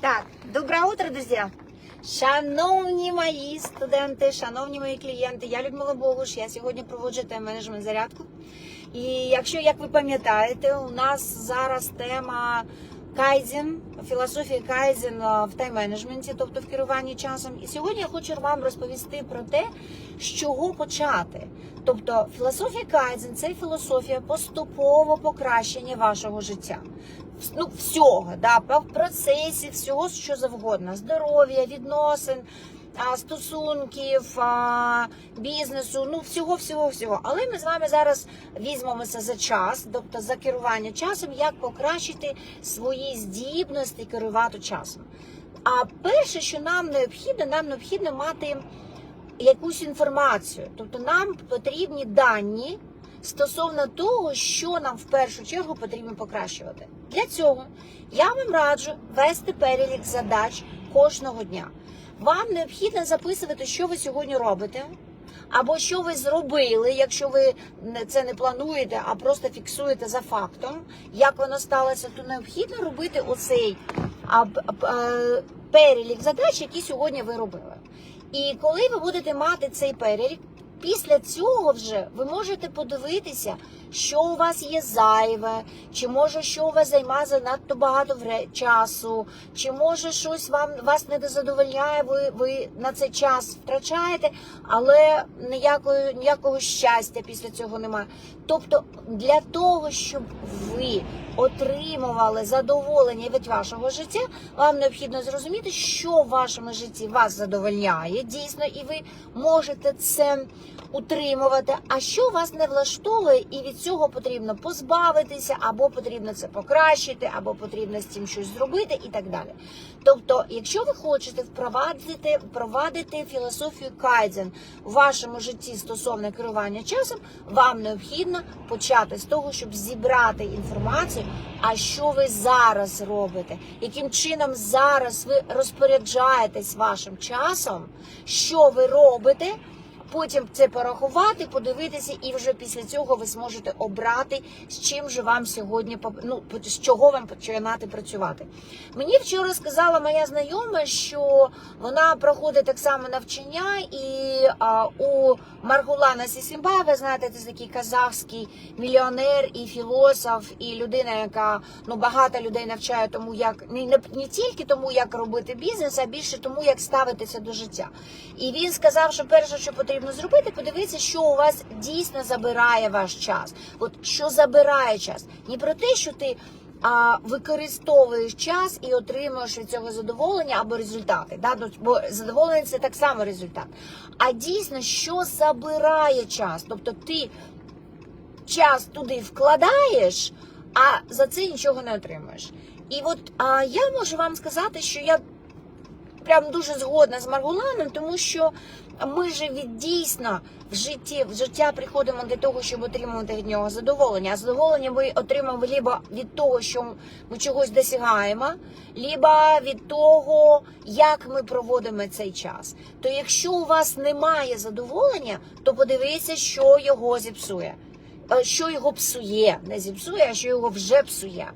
Так, доброе утро, друзья! Шановні мої студенти, шановні мої клієнти, я Людмила Богуш, я сьогодні проводжу тайм-менеджмент зарядку. І якщо, як ви пам'ятаєте, у нас зараз тема кайзен, філософія кайзен в тайм-менеджменті, тобто в керуванні часом. І сьогодні я хочу вам розповісти про те, з чого почати. Тобто філософія кайзен це філософія поступового покращення вашого життя. Ну, всього, да, процесів, всього, що завгодно, здоров'я, відносин, стосунків, бізнесу, ну всього, всього, всього. Але ми з вами зараз візьмемося за час, тобто за керування часом, як покращити свої здібності керувати часом. А перше, що нам необхідно, нам необхідно мати якусь інформацію. Тобто нам потрібні дані стосовно того, що нам в першу чергу потрібно покращувати. Для цього я вам раджу вести перелік задач кожного дня. Вам необхідно записувати, що ви сьогодні робите. Або що ви зробили, якщо ви це не плануєте, а просто фіксуєте за фактом, як воно сталося, то необхідно робити оцей е, перелік задач, які сьогодні ви робили. І коли ви будете мати цей перелік, після цього вже ви можете подивитися, що у вас є зайве, чи може що у вас займає занадто багато часу, чи може щось вам вас не задовольняє, ви, ви на цей час втрачаєте, але ніякої, ніякого щастя після цього немає. Тобто для того, щоб ви отримували задоволення від вашого життя, вам необхідно зрозуміти, що в вашому житті вас задовольняє дійсно, і ви можете це утримувати. А що вас не влаштовує, і від цього потрібно позбавитися, або потрібно це покращити, або потрібно з цим щось зробити, і так далі. Тобто, якщо ви хочете впровадити, впровадити філософію кайдзен у вашому житті стосовно керування часом, вам необхідно почати з того, щоб зібрати інформацію, а що ви зараз робите, яким чином зараз ви розпоряджаєтесь вашим часом, що ви робите. Потім це порахувати, подивитися, і вже після цього ви зможете обрати, з чим же вам сьогодні ну, з чого вам починати працювати. Мені вчора сказала моя знайома, що вона проходить так само навчання, і а, у Маргулана Сісімбаєва, знаєте, це такий казахський мільйонер і філософ, і людина, яка ну багато людей навчає тому, як не, не тільки тому, як робити бізнес, а більше тому, як ставитися до життя. І він сказав, що перше, що потрібно зробити, подивитися, що у вас дійсно забирає ваш час. От що забирає час, не про те, що ти. А використовуєш час і отримуєш від цього задоволення або результати. Да? Ну, Бо задоволення це так само результат. А дійсно, що забирає час? Тобто ти час туди вкладаєш, а за це нічого не отримуєш. І от а, я можу вам сказати, що я прям дуже згодна з Маргуланом, тому що ми ж дійсно в житті в життя приходимо для того, щоб отримувати від нього задоволення. А задоволення ми отримуємо либо від того, що ми чогось досягаємо, либо від того, як ми проводимо цей час. То якщо у вас немає задоволення, то подивіться, що його зіпсує. Е, Що його псує, не зіпсує, а що його вже псує.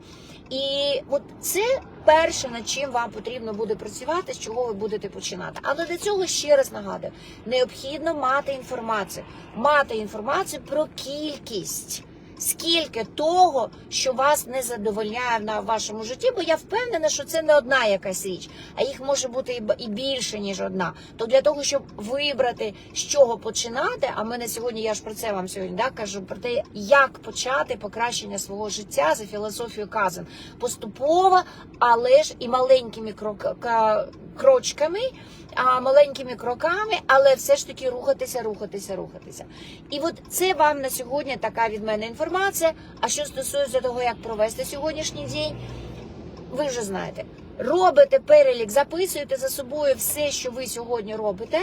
І от це перше, над чим вам потрібно буде працювати, з чого ви будете починати. Але для цього ще раз нагадую: необхідно мати інформацію, мати інформацію про кількість. Скільки того, що вас не задовольняє на вашому житті, бо я впевнена, що це не одна якась річ, а їх може бути і більше ніж одна. То для того, щоб вибрати з чого починати, а мене сьогодні я ж про це вам сьогодні да, кажу про те, як почати покращення свого життя за філософією Казан поступово, але ж і маленькими крок, ка- крочками. А маленькими кроками, але все ж таки рухатися, рухатися, рухатися. І от це вам на сьогодні така від мене інформація. А що стосується того, як провести сьогоднішній день, ви вже знаєте. Робите перелік, записуєте за собою все, що ви сьогодні робите,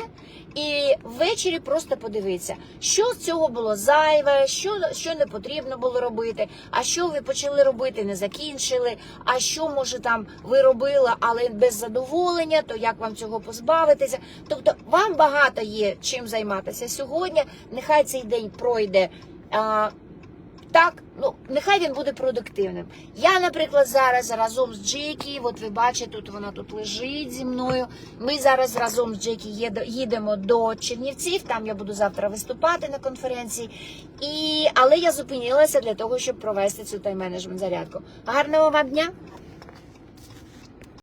і ввечері просто подивіться, що з цього було зайве, що, що не потрібно було робити, а що ви почали робити, не закінчили, а що може там ви робили, але без задоволення, то як вам цього позбавитися? Тобто вам багато є чим займатися сьогодні. Нехай цей день пройде. А, так, Ну, нехай він буде продуктивним. Я, наприклад, зараз разом з Джекі, от ви бачите, тут вона тут лежить зі мною. Ми зараз разом з Джекі їдемо до Чернівців. Там я буду завтра виступати на конференції. І, але я зупинилася для того, щоб провести цю тайм-менеджмент зарядку. Гарного вам дня!